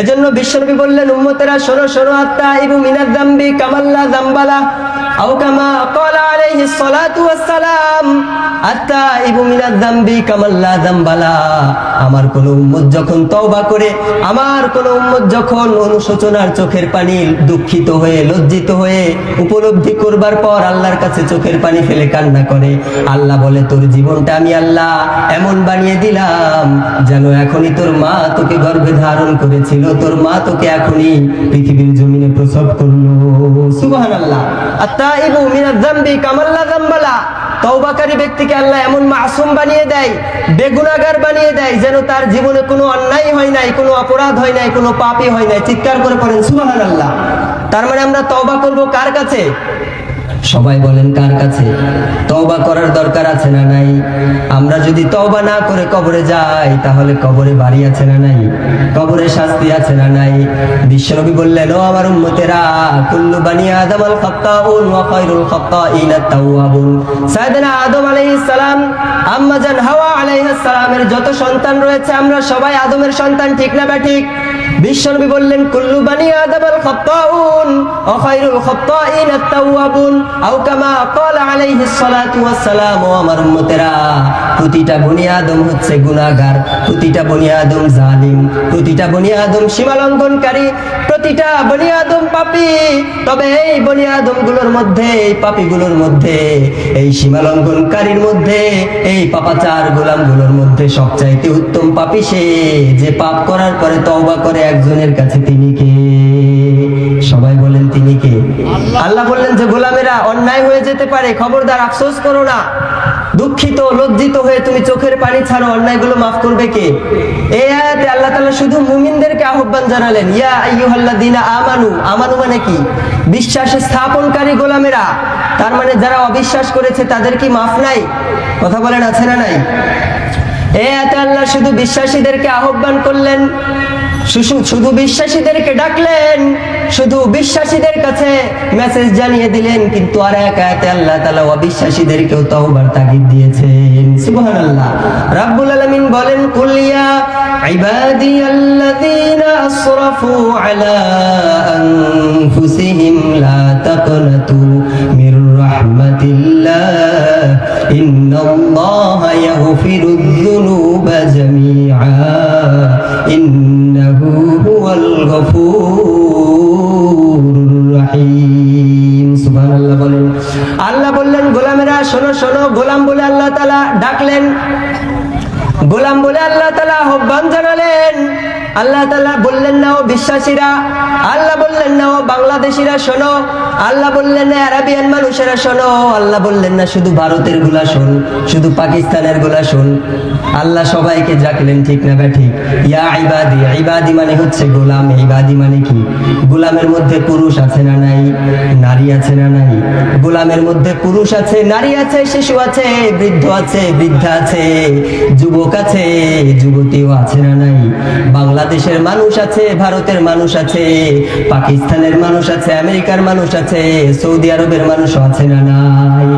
এজন্য বিশ্বনবী বললেন, উম্মতেরা সরো সরো আত্মা এবং মিনার দাম্বি কামাল্লা, দাম্বালা আউকামা কলা আলে আমার কোন উম্মত যখন তওবা করে, আমার কোন উম্মত যখন অনুশোচনার চোখের পানি দুঃখিত হয়ে, লজ্জিত হয়ে উপলব্ধি করবার পর আল্লাহর কাছে চোখের পানি ফেলে কান্না করে, আল্লাহ বলে, তোর জীবনটা আমি আল্লাহ এমন বানিয়ে দিলাম যেন এখনই তোর মা তোকে গর্ভে ধারণ করেছিল, তোর মা তোকে এখনই পৃথিবীর জমিনে প্রসব করল। আত্তাইবু মিনাজ যামবি কামাল্লা যামবালা তওবাকারী ব্যক্তিকে আল্লাহ এমন মাসুম বানিয়ে দেয়, বেগুনাগার বানিয়ে দেয়, যেন তার জীবনে কোনো অন্যায় হয় নাই, কোনো অপরাধ হয় নাই, কোনো পাপই হয় নাই। চিৎকার করে পড়েন, সুবহানাল্লাহ। তার মানে আমরা তওবা করব কার কাছে? সবাই বলেন কার কাছে? তওবা করার দরকার আছে না নাই? আমরা যদি তওবা না করে কবরে যাই, তাহলে কবরে বাড়ি আছে না নাই? কবরে শাস্তি আছে না নাই? বিশ্বনবী বললেন, ও আমার উম্মতেরা, কুল্লু বানি আদম আল খাত্তাউন ওয়া খায়রুল খাত্তাইন আত-তাওয়াবুন সাইয়েদনা আদম আলাইহিস সালাম আম্মা জান হাওয়া আলাইহিস সালামের যত সন্তান রয়েছে, আমরা সবাই আদমের সন্তান, ঠিক না ঠিক? বিশ্বনবী বললেন, কুল্লু বানি খাত্তাউন খাত্তাইন আত-তাওয়াবুন আও কামা ক্বালা আলাইহিস সালাতু ও আমার উম্মতেরা, প্রতিটা বনি আদম হচ্ছে গুনাহগার, প্রতিটা বনি আদম জালিম, প্রতিটা বনি আদম সীমা লঙ্ঘনকারী প্রতিটা বনি আদম পাপী। তবে এই বনি আদমগুলোর মধ্যে, এই পাপী গুলোর মধ্যে, এই সীমা লঙ্ঘনকারীর মধ্যে, এই পাপাচার গোলামগুলোর মধ্যে সবচাইতে উত্তম পাপী সে, যে পাপ করার পরে তওবা করে একজনের কাছে তিনি কে? সবাই বলেন তিনি কে? আল্লাহ। বললেন যে গোলামেরা অন্যায় হয়ে যেতে পারে। খবরদার আফসোস করো না। দুঃখিত লজ্জিত হয়ে তুমি চোখের পানি ছাড়ো। অন্যায়গুলো মাফ করবে কে? এই আয়াতে আল্লাহ তাআলা শুধু মুমিনদেরকে আহ্বান জানালেন ইয়া আইয়ুহাল্লাযীনা আমানু। আমানু মানে কি? বিশ্বাস স্থাপনকারী গোলামেরা। তার মানে যারা অবিশ্বাস করেছে তাদের কি মাফ নাই? কথা বলেন আছে না নাই? এই আয়াতে আল্লাহ, শুধু বিশ্বাসীদেরকে আহ্বান করলেন। শুধু বিশ্বাসীদেরকে ডাকলেন। শুধু বিশ্বাসীদের কাছে মেসেজ জানিয়ে দিলেন, কিন্তু আর এক আয়াতে আল্লাহ তাআলা অবিশ্বাসীদেরকেও তওবার তাগিদ দিয়েছেন। সুবহানাল্লাহ। রাব্বুল আলামিন বলেন, কুল ইয়া ইবাদিয়াল্লাযীনা আসরাফু আলা আনফুসিহিম, লা তাকনাতু মির রাহমাতিল্লাহ। ইন্নাল্লাহা ইয়াগফিরুয জামিআ ইন্নাহু হুয়াল গফুরুর রহিম সুবহানাল্লাহ বলেন। আল্লাহ বললেন, গোলামেরা, শোনো শোনো, গোলাম বলে আল্লাহ তাআলা ডাকলেন। গোলাম বলে আল্লাহ তাআলা আহ্বান জানালেন। আল্লাহ তাআলা বললেন না ও বিশ্বাসীরা। আল্লাহ বললেন না ও বাংলাদেশিরা, শোনো। আল্লাহ বললেন না আরাবিয়ান মানুষেরা শোনো। আল্লাহ বললেন, না, শুধু ভারতেরগুলা শোন, শুধু পাকিস্তানেরগুলা শোন। আল্লাহ সবাইকে ডাকলেন ঠিক না ঠিক ইয়া ইবাদি ইবাদি মানে হচ্ছে গোলাম। ইবাদি মানে কি? গোলামের মধ্যে পুরুষ আছে না নাই? নারী আছে না নাই? গোলামের মধ্যে পুরুষ আছে, নারী আছে, শিশু আছে, বৃদ্ধ আছে, বৃদ্ধা আছে, যুবক আছে, যুবতীও আছে না নাই? বাংলাদেশের মানুষ আছে, ভারতের মানুষ আছে, পাকিস্তানের মানুষ আছে, আমেরিকার মানুষ আছে সৌদি আরবের মানুষ আছে না নাই।